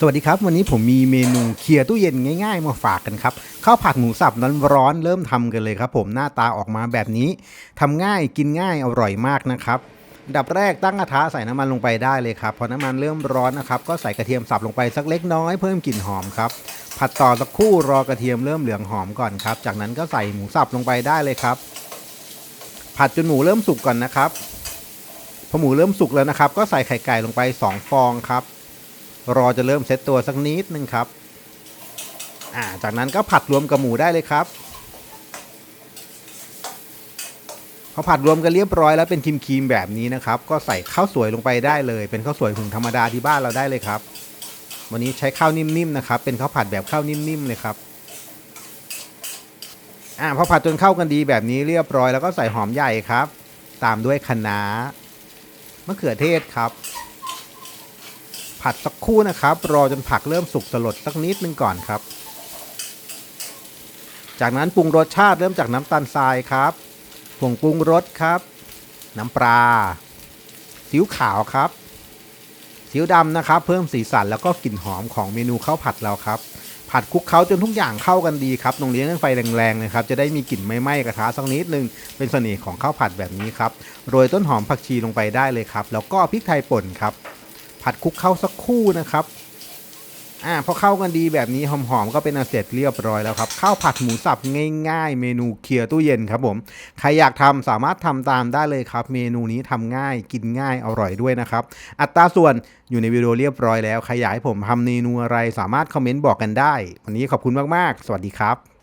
สวัสดีครับ วันนี้ผมมีเมนูเคลียร์ตู้เย็นง่ายๆ มาฝากกันครับข้าวผัดหมูสับนันร้อนเริ่มทำกันเลยครับ ผมหน้าตาออกมาแบบนี้ทำง่ายกินง่ายอร่อยมากนะครับดับแรกตั้งกระทะใส่น้ำมันลงไปได้เลยครับพอน้ำมันเริ่มร้อนนะครับก็ใส่กระเทียมสับลงไปสักเล็กน้อยเพิ่มกลิ่นหอมครับผัดต่อสักครู่รอกระเทียมเริ่มเหลืองหอมก่อนครับจากนั้นก็ใส่หมูสับลงไปได้เลยครับ ผัดจนหมูเริ่มสุกก่อนนะครับพอหมูเริ่มสุกแล้วนะครับ ก็ใส่ไข่ไก่ลงไปสองฟองครับ รอจะเริ่มเซตตัวสักนิดนึงครับอ่าจากนั้นก็ผัดรวมกับหมูได้เลยครับพอผัดรวมกันเรียบร้อยแล้วเป็นครีมๆแบบนี้นะครับ ก็ใส่ข้าวสวยลงไปได้เลย เป็นข้าวสวยหุงธรรมดาที่บ้านเราได้เลยครับ วันนี้ใช้ข้าวนิ่มๆนะครับ เป็นข้าวผัดแบบข้าวนิ่มๆเลยครับอ่าพอผัดจนเข้ากันดีแบบนี้เรียบร้อยแล้วก็ใส่หอมใหญ่ครับ ตามด้วยคะน้ามะเขือเทศครับ ผัดสักครู่นะครับ รอจนผักเริ่มสุกสลดสักนิดนึงก่อนครับ จากนั้นปรุงรสชาติเริ่มจากน้ำตาลทรายครับผงปรุงรสครับ น้ำปลาซีอิ๊วขาวครับซีอิ๊วดำนะครับ เพิ่มสีสันแล้วก็กลิ่นหอมของเมนูข้าวผัดเราครับ ผัดคลุกเคล้าจนทุกอย่างเข้ากันดีครับตรงเลี้ยงด้วยไฟแรงๆเลยครับ จะได้มีกลิ่นไม่ไหม้กระทะสักนิดนึง เป็นเสน่ห์ของข้าวผัดแบบนี้ครับ โรยต้นหอมผักชีลงไปได้เลยครับ แล้วก็พริกไทยป่นครับ ผัดคลุกเข้าสักคู่นะครับอ่าพอเข้ากันดีแบบนี้หอมๆก็เป็นอันเสร็จเรียบร้อยแล้วครับข้าวผัดหมูสับง่ายๆ เมนูเคลียร์ตู้เย็นครับผมใครอยากทำสามารถทำตามได้เลยครับ เมนูนี้ทำง่ายกินง่ายอร่อยด้วยนะครับ อัตราส่วนอยู่ในวิดีโอเรียบร้อยแล้วใครอยากให้ผมทำเมนูอะไรสามารถคอมเมนต์บอกกันได้ วันนี้ขอบคุณมากๆ สวัสดีครับ